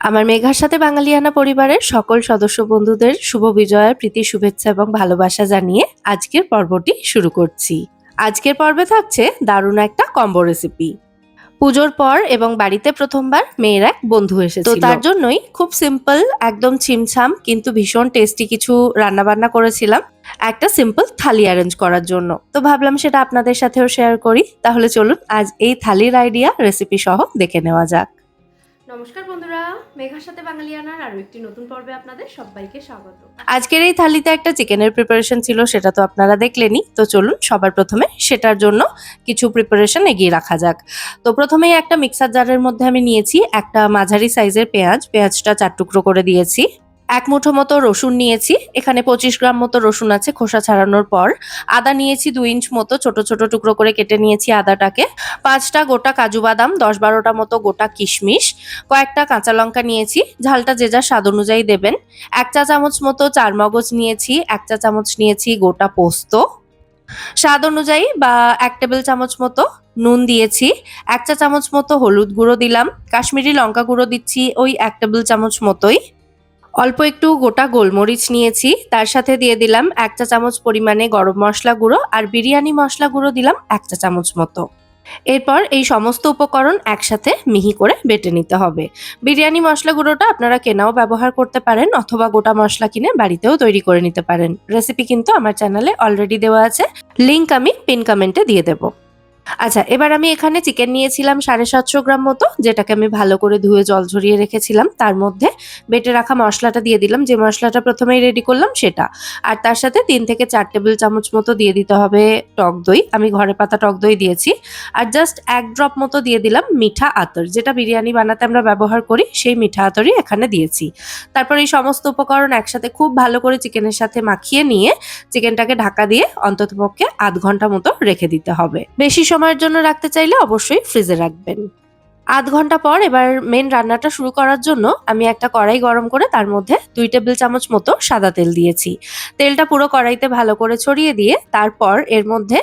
আমার মেঘার সাথে বাঙালিয়ানা পরিবারের সকল সদস্য বন্ধুদের শুভ বিজয়ার প্রীতি শুভেচ্ছা এবং ভালোবাসা জানিয়ে আজকের পর্বটি শুরু করছি। আজকের পর্বে থাকছে দারুণ একটা কম্বো রেসিপি পুজোর পর এবং বাড়িতে প্রথমবার মেয়ের এক বন্ধু এসেছে তো তার জন্যই খুব সিম্পল একদম ছিমছাম কিন্তু ভীষণ টেস্টি কিছু রান্না বান্না করেছিলাম। একটা সিম্পল থালি অ্যারেঞ্জ করার জন্য। তো ভাবলাম সেটা আপনাদের সাথেও শেয়ার করি। তাহলে চলুন আজ এই থালির আইডিয়া রেসিপি সহ দেখে নেওয়া যাক। নমস্কার বন্ধুরা, মেঘার সাথে বাঙালিয়ানার আরও একটি নতুন পর্বে আপনাদের সবাইকে স্বাগত। আজকের এই থালিতে একটা চিকেনের প্রিপারেশন ছিল, সেটা তো আপনারা দেখলেনই। তো চলুন, সবার প্রথমে সেটার জন্য কিছু প্রিপারেশন এগিয়ে রাখা যাক। তো প্রথমেই একটা মিক্সার জারের মধ্যে আমি নিয়েছি একটা মাঝারি সাইজের পেঁয়াজ। পেঁয়াজটা চার টুকরো করে দিয়েছি। এক মুঠো মতো রসুন নিয়েছি। এখানে পঁচিশ গ্রাম মতো রসুন আছে খোসা ছাড়ানোর পর। আদা নিয়েছি দুই ইঞ্চ মতো, ছোট ছোট টুকরো করে কেটে নিয়েছি আদাটাকে। পাঁচটা গোটা কাজু বাদাম, দশ বারোটা মতো গোটা কিশমিশ। কয়েকটা কাঁচা লঙ্কা নিয়েছি, ঝালটা যে যা স্বাদ অনুযায়ী দেবেন। এক চা চামচ মতো চার মগজ নিয়েছি, এক চা চামচ নিয়েছি গোটা পোস্ত। স্বাদ অনুযায়ী বা এক টেবিল চামচ মতো নুন দিয়েছি, এক চা চামচ মতো হলুদ গুঁড়ো দিলাম। কাশ্মীরি লঙ্কা গুঁড়ো দিচ্ছি ওই এক টেবিল চামচ মতোই। অল্প একটু গোটা গোলমরিচ নিয়েছি, তার সাথে দিয়ে দিলাম এক চা চামচ পরিমাণে গরম মশলা গুঁড়ো আর বিরিয়ানি মশলা গুঁড়ো দিলাম এক চা চামচ মতো। এরপর এই সমস্ত উপকরণ একসাথে মিহি করে বেটে নিতে হবে। বিরিয়ানি মশলা গুঁড়োটা আপনারা কেনাও ব্যবহার করতে পারেন অথবা গোটা মশলা কিনে বাড়িতেও তৈরি করে নিতে পারেন। রেসিপি কিন্তু আমার চ্যানেলে অলরেডি দেওয়া আছে, লিংক আমি পিন কমেন্টে দিয়ে দেবো। আচ্ছা এবার আমি এখানে চিকেন নিয়েছিলাম সাড়ে সাতশো গ্রাম মতো, যেটাকে আমি ভালো করে ধুয়ে জল ঝরিয়ে রেখেছিলাম। তার মধ্যে বেটে রাখা মশলাটা দিয়ে দিলাম। যে মশলাটা প্রথমেই রেডি করলাম সেটা। আর তার সাথে তিন থেকে চার টেবিল চামচ মতো দিয়ে দিতে হবে টক দই। আমি ঘরে পাতা টক দই দিয়েছি। আর জাস্ট এক ড্রপ মতো দিয়ে দিলাম মিঠা আতর। যেটা বিরিয়ানি বানাতে আমরা ব্যবহার করি, সেই মিঠা আতরই এখানে দিয়েছি। তারপর এই সমস্ত উপকরণ একসাথে খুব ভালো করে চিকেনের সাথে মাখিয়ে নিয়ে চিকেনটাকে ঢাকা দিয়ে অন্ততপক্ষে আধ ঘণ্টা মতো রেখে দিতে হবে। বেশি সময়ের জন্য রাখতে চাইলে অবশ্যই ফ্রিজে রাখবেন। আধ ঘণ্টা পর এবার মেন রান্নাটা শুরু করার জন্য আমি একটা কড়াই গরম করে তার মধ্যে দুই টেবিল চামচ মতো সাদা তেল দিয়েছি। তেলটা পুরো কড়াইতে ভালো করে ছড়িয়ে দিয়ে তারপর এর মধ্যে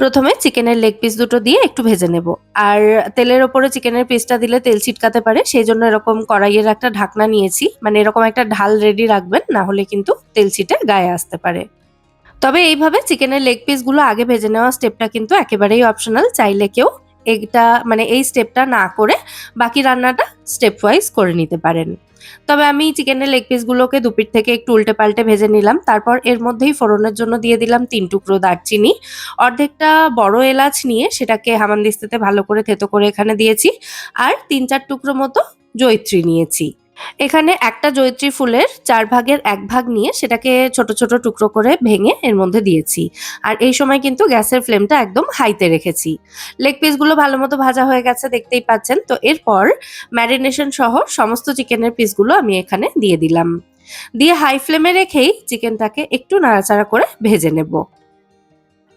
প্রথমে চিকেনের লেগ পিস দুটো দিয়ে একটু ভেজে নেব। আর তেলের ওপরে চিকেনের পিসটা দিলে তেল ছিটকাতে পারে, সেই জন্য এরকম কড়াইয়ের একটা ঢাকনা নিয়েছি। মানে এরকম একটা ঢাল রেডি রাখবেন, না হলে কিন্তু তেল ছিটে গায়ে আসতে পারে। তবে এইভাবে চিকেনের লেগ পিসগুলো আগে ভেজে নেওয়া স্টেপটা কিন্তু একেবারেই অপশনাল চাইলে কেউ এটা মানে এই স্টেপটা না করে বাকি রান্নাটা স্টেপ ওয়াইজ করে নিতে পারেন। তবে আমি চিকেনের লেগ পিসগুলোকে দুপিট থেকে একটু উল্টে পাল্টে ভেজে নিলাম। তারপর এর মধ্যেই ফোড়নের জন্য দিয়ে দিলাম তিন টুকরো দারচিনি। অর্ধেকটা বড় এলাচ নিয়ে সেটাকে হামানদিস্তাতে ভালো করে থেতো করে এখানে দিয়েছি। আর তিন চার টুকরো মতো জৈত্রী নিয়েছি। এখানে একটা জৈত্রী ফুলের চার ভাগের এক ভাগ নিয়ে সেটাকে ছোট ছোট টুকরো করে ভেঙে এর মধ্যে দিয়েছি। আর এই সময় কিন্তু গ্যাসের ফ্লেমটা একদম হাইতে রেখেছি। লেগ পিসগুলো ভালো মতো ভাজা হয়ে গেছে, দেখতেই পাচ্ছেন। তো এরপর ম্যারিনেশন সহ সমস্ত চিকেনের পিসগুলো আমি এখানে দিয়ে দিলাম। দিয়ে হাই ফ্লেমে রেখেই চিকেনটাকে একটু নাড়াচাড়া করে ভেজে নেব।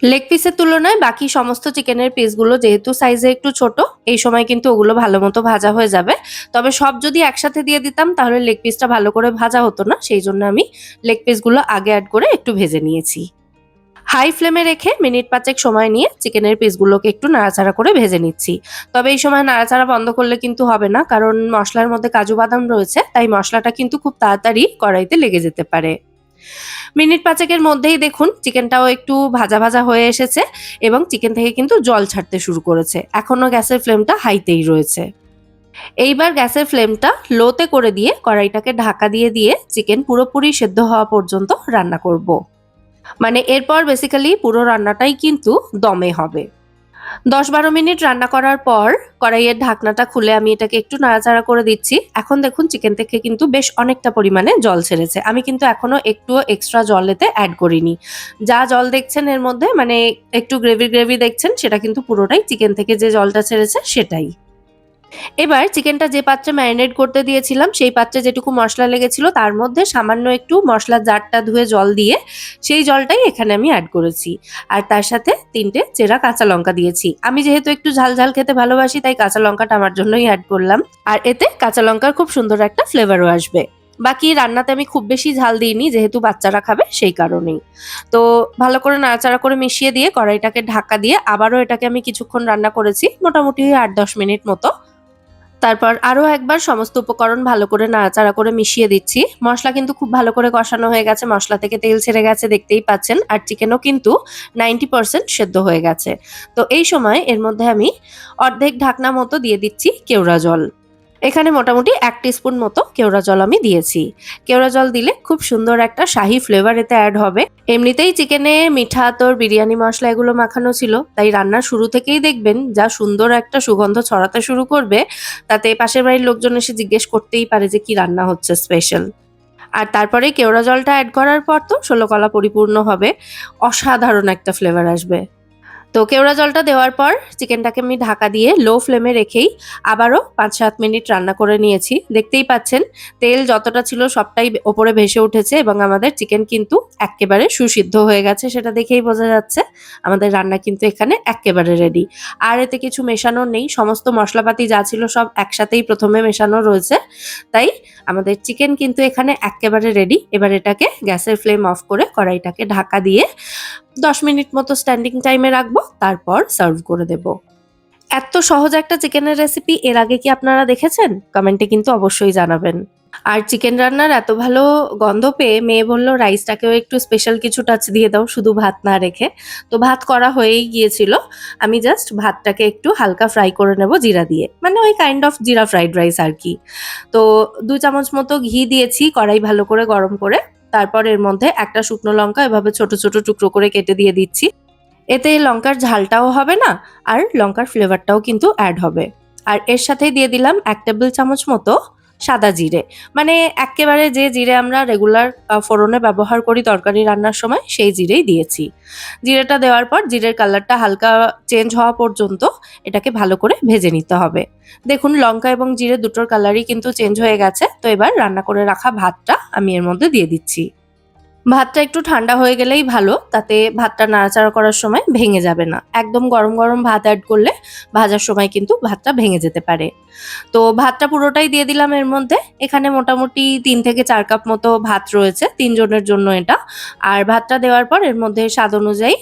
লেগ পিসের তুলনায় বাকি সমস্ত চিকেনের পিসগুলো যেহেতু সাইজে একটু ছোট, এই সময় কিন্তু ওগুলো ভালো মতো ভাজা হয়ে যাবে। তবে সব যদি একসাথে দিয়ে দিতাম, তাহলে লেগ পিসটা ভালো করে ভাজা হতো না। সেই জন্য আমি লেগ পিসগুলো আগে অ্যাড করে একটু ভেজে নিয়েছি। হাই ফ্লেমে রেখে মিনিট পাঁচেক সময় নিয়ে চিকেনের পিসগুলোকে একটু নাড়াচাড়া করে ভেজে নিচ্ছি। তবে এই সময় নাড়াচাড়া বন্ধ করলে কিন্তু হবে না, কারণ মশলার মধ্যে কাজু বাদাম রয়েছে, তাই মশলাটা কিন্তু খুব তাড়াতাড়ি কড়াইতে লেগে যেতে পারে। মিনিট পাঁচেকের মধ্যেই দেখুন চিকেনটাও একটু ভাজা ভাজা হয়ে এসেছে এবং চিকেন থেকে কিন্তু জল ছাড়তে শুরু করেছে। এখনও গ্যাসের ফ্লেমটা হাইতেই রয়েছে। এইবার গ্যাসের ফ্লেমটা লোতে করে দিয়ে কড়াইটাকে ঢাকা দিয়ে দিয়ে চিকেন পুরোপুরি সেদ্ধ হওয়া পর্যন্ত রান্না করব। মানে এরপর বেসিক্যালি পুরো রান্নাটাই কিন্তু দমে হবে। দশ বারো মিনিট রান্না করার পর কড়াইয়ের ঢাকনাটা খুলে আমি এটাকে একটু নাড়াচাড়া করে দিচ্ছি। এখন দেখুন চিকেন থেকে কিন্তু বেশ অনেকটা পরিমাণে জল ছেড়েছে। আমি কিন্তু এখনও একটুও এক্সট্রা জল এতে অ্যাড করিনি। যা জল দেখছেন এর মধ্যে মানে একটু গ্রেভি গ্রেভি দেখছেন, সেটা কিন্তু পুরোটাই চিকেন থেকে যে জলটা ছেড়েছে, সেটাই। এবার চিকেনটা যে পাত্রে ম্যারিনেট করতে দিয়েছিলাম, সেই পাত্রে যেটুকু মশলা লেগেছিল, তার মধ্যে সামান্য একটু মশলার জারটা ধুয়ে জল দিয়ে সেই জলটাই এখানে আমি অ্যাড করেছি। আর তার সাথে তিনটে চেরা কাঁচা লঙ্কা দিয়েছি। আমি যেহেতু একটু ঝাল ঝাল খেতে ভালোবাসি, তাই কাঁচা লঙ্কাটা আমার জন্যই অ্যাড করলাম। আর এতে কাঁচা লঙ্কার খুব সুন্দর একটা ফ্লেভারও আসবে। বাকি রান্নাতে আমি খুব বেশি ঝাল দিইনি, যেহেতু বাচ্চারা খাবে সেই কারণেই। তো ভালো করে নাড়াচাড়া করে মিশিয়ে দিয়ে কড়াইটাকে ঢাকা দিয়ে আবারও এটাকে আমি কিছুক্ষণ রান্না করেছি, মোটামুটি আট দশ মিনিট মতো। তারপর আরও একবার সমস্ত উপকরণ ভালো করে নাড়াচাড়া করে মিশিয়ে দিচ্ছি। মশলা কিন্তু খুব ভালো করে কষানো হয়ে গেছে। মশলা থেকে তেল ছেড়ে গেছে, দেখতেই পাচ্ছেন। আর চিকেনও কিন্তু নাইনটি পারসেন্ট সেদ্ধ হয়ে গেছে। তো এই সময় এর মধ্যে আমি অর্ধেক ঢাকনা মতো দিয়ে দিচ্ছি কেওড়া জল। এখানে মোটামুটি এক স্পুন মতো কেওড়া জল আমি দিয়েছি। কেওড়া জল দিলে খুব সুন্দর একটা শাহি ফ্লেভার এতে অ্যাড হবে। এমনিতেই চিকেনে মিঠা, তোর বিরিয়ানি, মশলা এগুলো মাখানো ছিল, তাই রান্নার শুরু থেকেই দেখবেন যা সুন্দর একটা সুগন্ধ ছড়াতে শুরু করবে, তাতে পাশের বাড়ির লোকজন এসে জিজ্ঞেস করতেই পারে যে কি রান্না হচ্ছে স্পেশাল আর তারপরে কেওড়া জলটা অ্যাড করার পর তো ষোলো কলা পরিপূর্ণ হবে। অসাধারণ একটা ফ্লেভার আসবে। তো কেওড়া জলটা দেওয়ার পর চিকেনটাকে আমি ঢাকা দিয়ে লো ফ্লেমে রেখেই আবারও পাঁচ সাত মিনিট রান্না করে নিয়েছি। দেখতেই পাচ্ছেন, তেল যতটা ছিল সবটাই ওপরে ভেসে উঠেছে এবং আমাদের চিকেন কিন্তু একেবারে সুসিদ্ধ হয়ে গেছে সেটা দেখেই বোঝা যাচ্ছে। আমাদের রান্না কিন্তু এখানে একেবারে রেডি আর এতে কিছু মেশানো নেই, সমস্ত মশলাপাতি যা ছিল সব একসাথেই প্রথমে মেশানো রয়েছে। তাই আমাদের চিকেন কিন্তু এখানে একেবারে রেডি এবার এটাকে গ্যাসের ফ্লেম অফ করে কড়াইটাকে ঢাকা দিয়ে দশ মিনিট মতো স্ট্যান্ডিং টাইমে রাখব, তারপর সার্ভ করে দেব। এত সহজ একটা চিকেনের রেসিপি এর আগে কি আপনারা দেখেছেন? কমেন্টে কিন্তু অবশ্যই জানাবেন। আর চিকেন রান্নার এত ভালো গন্ধ পেয়ে মেয়ে বলল রাইসটাকেও একটু স্পেশাল কিছু টাচ দিয়ে দাও, শুধু ভাত না রেখে। তো ভাত করা হয়েই গিয়েছিল। আমি জাস্ট ভাতটাকে একটু হালকা ফ্রাই করে নেব জিরা দিয়ে। মানে ওই kind of jeera fried rice আর কি। তো দু চামচ মতো ঘি দিয়েছি, কড়াই ভালো করে গরম করে। তারপর এর মধ্যে একটা শুকনো লঙ্কা এভাবে ছোট ছোট টুকরো করে কেটে দিয়ে দিচ্ছি। এতে লঙ্কার ঝালটাও হবে না, আর লঙ্কার ফ্লেভারটাও কিন্তু অ্যাড হবে। আর এর সাথেই দিয়ে দিলাম এক টেবিল চামচ মতো সাদা জিরে। মানে একেবারে যে জিরে আমরা রেগুলার ফোড়নে ব্যবহার করি তরকারি রান্নার সময়, সেই জিরেই দিয়েছি। জিরেটা দেওয়ার পর জিরের কালারটা হালকা চেঞ্জ হওয়া পর্যন্ত এটাকে ভালো করে ভেজে নিতে হবে। দেখুন, লঙ্কা এবং জিরে দুটোর কালারই কিন্তু চেঞ্জ হয়ে গেছে। তো এবার রান্না করে রাখা ভাতটা আমি এর মধ্যে দিয়ে দিচ্ছি। ভাতটা একটু ঠান্ডা হয়ে গেলেই ভালো, তাতে ভাতটা নাড়াচাড়া করার সময় ভেঙে যাবে না। একদম গরম গরম ভাত অ্যাড করলে ভাজার সময় কিন্তু ভাতটা ভেঙে যেতে পারে। তো ভাতটা পুরোটাই দিয়ে দিলাম এর মধ্যে। এখানে মোটামুটি তিন থেকে চার কাপ মতো ভাত রয়েছে, তিনজনের জন্য এটা। আর ভাতটা দেওয়ার পর এর মধ্যে স্বাদ অনুযায়ী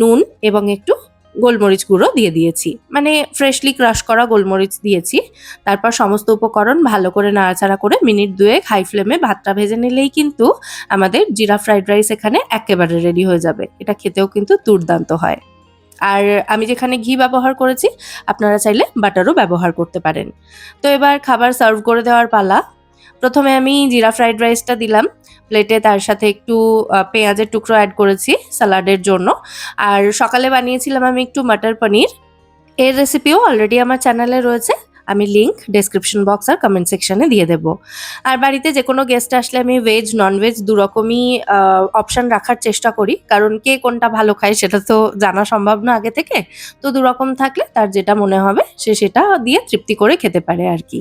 নুন এবং একটু গোলমরিচ গুঁড়ো দিয়ে দিয়েছি। মানে ফ্রেশলি ক্রাশ করা গোলমরিচ দিয়েছি। তারপর সমস্ত উপকরণ ভালো করে নাড়াচাড়া করে মিনিট দুয়েক হাই ফ্লেমে ভাতটা ভেজে নিলেই কিন্তু আমাদের জিরা ফ্রাইড রাইস এখানে একেবারে রেডি হয়ে যাবে। এটা খেতেও কিন্তু দুর্দান্ত হয়। আর আমি যেখানে ঘি ব্যবহার করেছি, আপনারা চাইলে বাটারও ব্যবহার করতে পারেন। তো এবার খাবার সার্ভ করে দেওয়ার পালা। প্রথমে আমি জিরা ফ্রাইড রাইসটা দিলাম, প্লেটে তার সাথে একটু পেঁয়াজের টুকরো অ্যাড করেছি স্যালাডের জন্য। আর সকালে বানিয়েছিলাম আমি একটু মাটার পনির। এর রেসিপিও অলরেডি আমার চ্যানেলে রয়েছে, আমি লিঙ্ক ডেসক্রিপশন বক্স আর কমেন্ট সেকশনে দিয়ে দেব। আর বাড়িতে যে কোনো গেস্ট আসলে আমি ভেজ নন ভেজ দুরকমই অপশান রাখার চেষ্টা করি। কারণ কে কোনটা ভালো খায় সেটা তো জানা সম্ভব না আগে থেকে। তো দুরকম থাকলে তার যেটা মনে হবে সে সেটা দিয়ে তৃপ্তি করে খেতে পারে আর কি।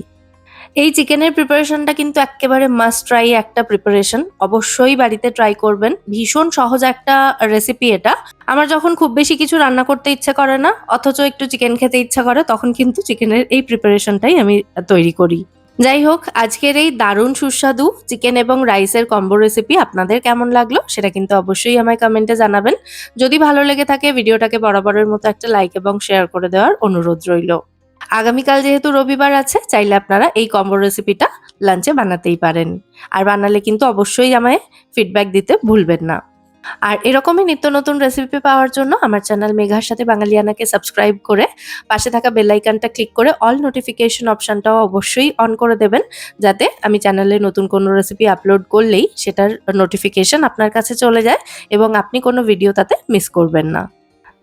এই চিকেনের প্রিপারেশনটা কিন্তু একেবারে মাস্ট ট্রাই একটা প্রিপারেশন অবশ্যই বাড়িতে ট্রাই করবেন। ভীষণ সহজ একটা রেসিপি এটা। আমার যখন খুব বেশি কিছু রান্না করতে ইচ্ছে করে না, অথচ একটু চিকেন খেতে ইচ্ছা করে, তখন কিন্তু চিকেনের এই প্রিপারেশনটাই আমি তৈরি করি। যাই হোক, আজকের এই দারুণ সুস্বাদু চিকেন এবং রাইসের কম্বো রেসিপি আপনাদের কেমন লাগল সেটা কিন্তু অবশ্যই আমায় কমেন্টে জানাবেন। যদি ভালো লেগে থাকে ভিডিওটাকে বরাবরের মতো একটা লাইক এবং শেয়ার করে দেওয়ার অনুরোধ রইল। আগামীকাল যেহেতু রবিবার আছে, চাইলে আপনারা এই কম্বো রেসিপিটা লাঞ্চে বানাতেই পারেন। আর বানালে কিন্তু অবশ্যই আমায় ফিডব্যাক দিতে ভুলবেন না। আর এরকমই নিত্য নতুন রেসিপি পাওয়ার জন্য আমার চ্যানেল মেঘার সাথে বাঙালিয়ানাকে সাবস্ক্রাইব করে পাশে থাকা বেল আইকনটা ক্লিক করে অল নোটিফিকেশন অপশানটাও অবশ্যই অন করে দেবেন, যাতে আমি চ্যানেলে নতুন কোনো রেসিপি আপলোড করলেই সেটার নোটিফিকেশন আপনার কাছে চলে যায় এবং আপনি কোনো ভিডিও তাতে মিস করবেন না।